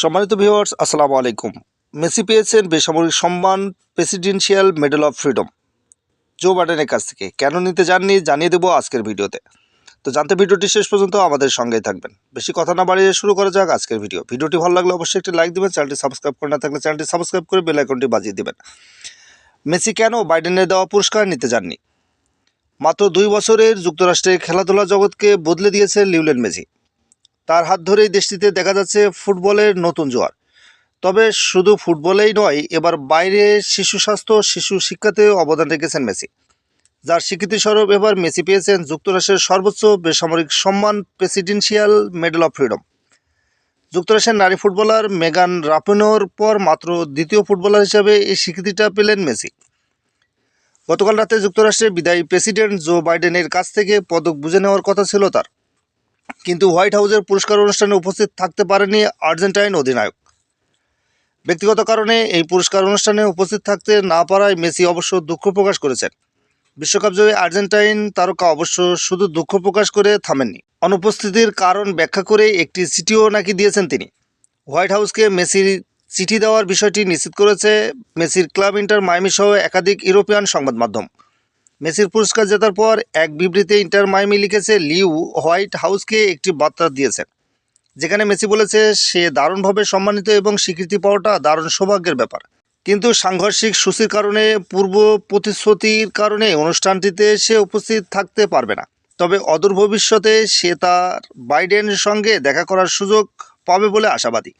সম্মানিত ভিউয়ার্স আসসালামু আলাইকুম। মেসি পেয়েছেন বেসামরিক সম্মান presidential medal of freedom Joe বাইডেনের কাছ থেকে। কেন নিতে যাননি, জানিয়ে দেবো আজকের ভিডিওতে। তো জানতে ভিডিওটি শেষ পর্যন্ত আমাদের সঙ্গেই থাকবেন। বেশি কথা না বাড়িয়ে শুরু করা যাক আজকের ভিডিও। ভিডিওটি ভালো লাগলে অবশ্যই একটি লাইক দিবেন চ্যানেলটি সাবস্ক্রাইব করে না থাকলে চ্যানেলটি সাবস্ক্রাইব করে বেল আইকনটি বাজিয়ে দেবেন। মেসি কেন বাইডেনের দেওয়া পুরস্কার নিতে যাননি? মাত্র দুই বছরের যুক্তরাষ্ট্রের খেলাধুলা জগৎকে বদলে দিয়েছে লিউলেন মেসি। তার হাত ধরেই দেশটিতে দেখা যাচ্ছে ফুটবলের নতুন জোয়ার। তবে শুধু ফুটবলেই নয়, এবার বাইরে শিশু স্বাস্থ্য, শিশু শিক্ষাতেও অবদান রেখেছেন মেসি। যার স্বীকৃতিস্বরূপ এবার মেসি পেয়েছেন যুক্তরাষ্ট্রের সর্বোচ্চ বেসামরিক সম্মান প্রেসিডেন্সিয়াল মেডেল অফ ফ্রিডম। যুক্তরাষ্ট্রের নারী ফুটবলার মেগান রাপিনোর পর মাত্র দ্বিতীয় ফুটবলার হিসেবে এই স্বীকৃতিটা পেলেন মেসি। গতকাল রাতে যুক্তরাষ্ট্রের বিদায়ী প্রেসিডেন্ট জো বাইডেনের কাছ থেকে পদক বুঝে নেওয়ার কথা ছিল তার। কিন্তু হোয়াইট হাউসের পুরস্কার অনুষ্ঠানে উপস্থিত থাকতে পারেনি আর্জেন্টাইন অধিনায়ক। ব্যক্তিগত কারণে এই পুরস্কার অনুষ্ঠানে উপস্থিত থাকতে না পারায় মেসি অবশ্য দুঃখ প্রকাশ করেছেন। বিশ্বকাপ জয়ী আর্জেন্টাইন তারকা অবশ্য শুধু দুঃখ প্রকাশ করে থামেননি। অনুপস্থিতির কারণ ব্যাখ্যা করে একটি চিঠিও নাকি দিয়েছেন তিনি। হোয়াইট হাউসকে মেসির চিঠি দেওয়ার বিষয়টি নিশ্চিত করেছে মেসির ক্লাব ইন্টার মাইমি সহ একাধিক ইউরোপিয়ান সংবাদ মাধ্যম মেসির পুরস্কার জেতার পর এক বিবৃতিতে ইন্টার মাইমি লিখেছে, লিউ হোয়াইট হাউসকে একটি বার্তা দিয়েছেন, যেখানে মেসি বলেছে, সে দারুণভাবে সম্মানিত এবং স্বীকৃতি পাওয়াটা দারুণ সৌভাগ্যের ব্যাপার। কিন্তু সাংঘর্ষিক সূচির কারণে, পূর্ব প্রতিশ্রুতির কারণে অনুষ্ঠানটিতে সে উপস্থিত থাকতে পারবে না। তবে অদূর ভবিষ্যতে সে তার বাইডেনের সঙ্গে দেখা করার সুযোগ পাবে বলে আশাবাদী।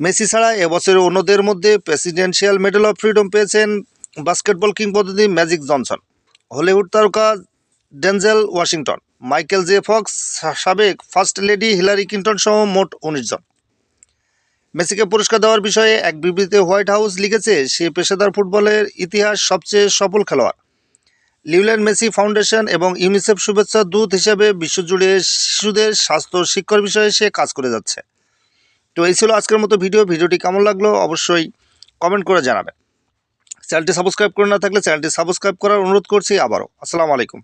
মেসি ছাড়া এবছরের অন্যদের মধ্যে প্রেসিডেন্সিয়াল মেডেল অফ ফ্রিডম পেয়েছেন বাস্কেটবল কিংবদন্তি ম্যাজিক জনসন, হলিউড তারকা Denzel Washington, Michael J Fox সাবেক ফার্স্ট লেডি হিলারি ক্লিন্টন সহ মোট উনিশ জন। মেসিকে পুরস্কার দেওয়ার বিষয়ে এক বিবৃতিতে হোয়াইট হাউস লিখেছে, সে পেশাদার ফুটবলের ইতিহাস সবচেয়ে সফল খেলোয়াড়। লিউল্যান্ড মেসি ফাউন্ডেশন এবং ইউনিসেফ শুভেচ্ছা দূত হিসেবে বিশ্বজুড়ে শিশুদের স্বাস্থ্য শিক্ষার বিষয়ে সে কাজ করে যাচ্ছে। তো এই ছিল আজকের মতো ভিডিও। ভিডিওটি কেমন লাগল অবশ্যই কমেন্ট করে জানাবেন। চ্যানেলটি সাবস্ক্রাইব করে না থাকলে চ্যানেলটি সাবস্ক্রাইব করার অনুরোধ করছি আবারও। আসসালামু আলাইকুম।